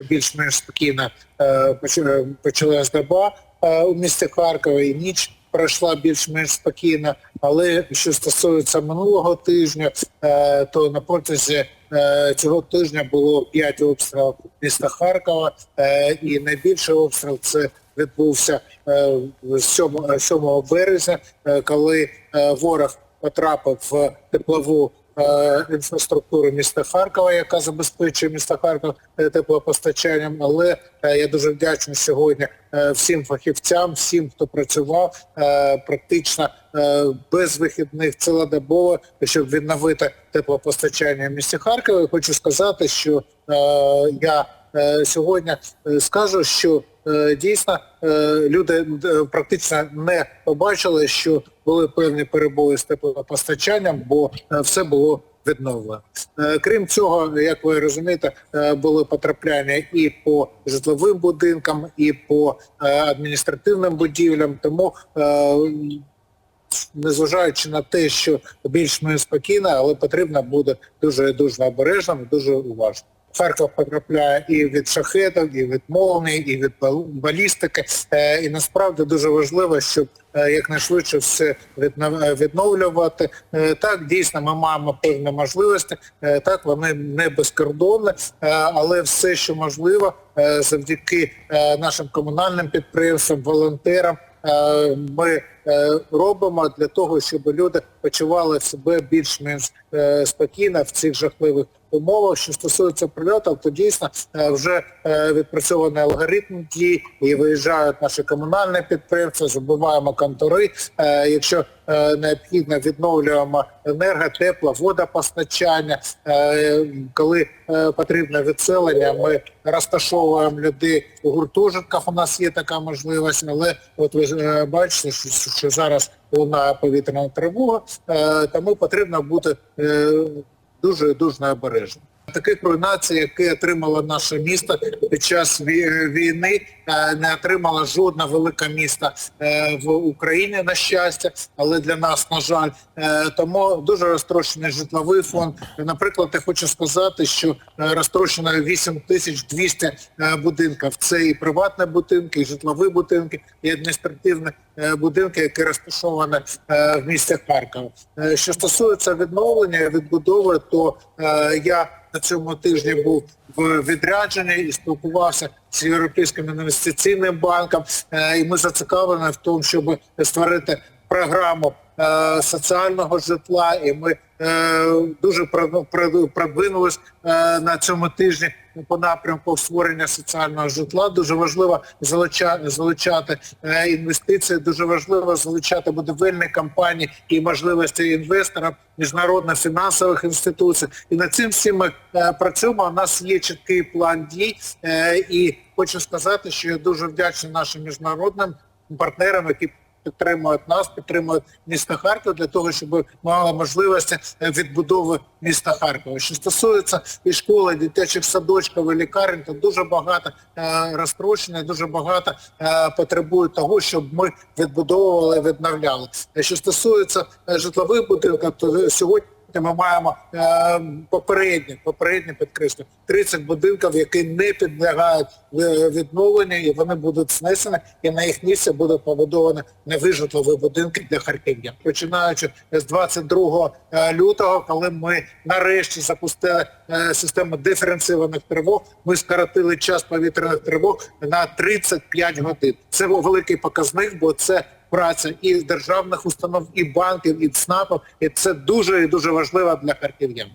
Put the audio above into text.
більш-менш спокійно е, почалась доба е, у місті Харкова і ніч пройшла більш-менш спокійно. Але що стосується минулого тижня, е, то на протязі е, цього тижня було 5 обстрілів міста Харкова, е, і найбільший обстріл це відбувся е, 7, 7 березня, е, коли е, ворог потрапив в теплову е, інфраструктуру міста Харкова, яка забезпечує місто Харків е, теплопостачанням. Але е, я дуже вдячний сьогодні всім фахівцям, всім, хто працював практично без вихідних цілодобово, щоб відновити теплопостачання в місті Харкова. Хочу сказати, що я сьогодні скажу, що дійсно е, люди е, практично не побачили, що були певні перебої з теплопостачанням, бо е, все було відновлено. Е, Крім цього, як ви розумієте, е, були потрапляння і по житловим будинкам, і по е, адміністративним будівлям. Тому е, незважаючи на те, що більш-менш спокійно, але потрібно буде дуже дуже обережним дуже уважно. Харків потрапляє і від шахетів, і від молній, і від балістики. Е, І насправді дуже важливо, щоб е, якнайшвидше все відновлювати. Е, Так, дійсно, ми маємо певні можливості, так, вони не безкордонні, але все, що можливо, завдяки нашим комунальним підприємствам, волонтерам, ми робимо для того, щоб люди почували себе більш-менш е, спокійно в цих жахливих умовах. Що стосується прильотів, то дійсно е, вже е, відпрацьований алгоритм дій і виїжджають наші комунальні підприємства, забуваємо контори. Е, Якщо е, необхідно, відновлюємо енерго, тепло, водопостачання. Е, Коли е, потрібне відселення, ми розташовуємо людей у гуртожитках. У нас є така можливість, але от ви е, бачите, що, що зараз лунає повітряна тривога, е, тому потрібно бути е, дуже дуже обережним. Таких руйнацій, які отримало наше місто під час війни, е, не отримало жодне велике місто е, в Україні, на щастя, але для нас, на жаль. Е, Тому дуже розтрощений житловий фонд. Наприклад, я хочу сказати, що розтрощено 8200 е, будинків. Це і приватні будинки, і житлові будинки, і адміністративні будинки, які розташовані в місті Харкова. Що стосується відновлення і відбудови, то я на цьому тижні був в відрядженні і спілкувався з Європейським інвестиційним банком, е, і ми зацікавлені в тому, щоб створити програму е, соціального житла, і ми е, дуже про- продвинулись е, на цьому тижні по напрямку створення соціального житла. Дуже важливо залучати, залучати е, інвестиції, дуже важливо залучати будівельні компанії і можливості інвесторів, міжнародних фінансових інституцій. І над цим всім ми е, працюємо. У нас є чіткий план дій. Е, і хочу сказати, що я дуже вдячний нашим міжнародним партнерам, які підтримують нас, підтримують місто Харків для того, щоб мали можливості е, відбудови міста Харкова. Що стосується і школи, і дитячих садочків, і лікарень, то дуже багато е, розтрощення, дуже багато потребують потребує того, щоб ми відбудовували, відновляли. Е, Що стосується е, житлових будинків, то сьогодні ми маємо е, попередні, попередні підкреслю, 30 будинків, які не підлягають е, відновленню, і вони будуть знесені, і на їх місці будуть побудовані нові житлові будинки для харків'ян. Починаючи з 22 е, лютого, коли ми нарешті запустили е, систему диференційованих тривог, ми скоротили час повітряних тривог на 35 годин. Це великий показник, бо це праця і державних установ, і банків, і ЦНАПів, і це дуже і дуже важливо для харків'ян.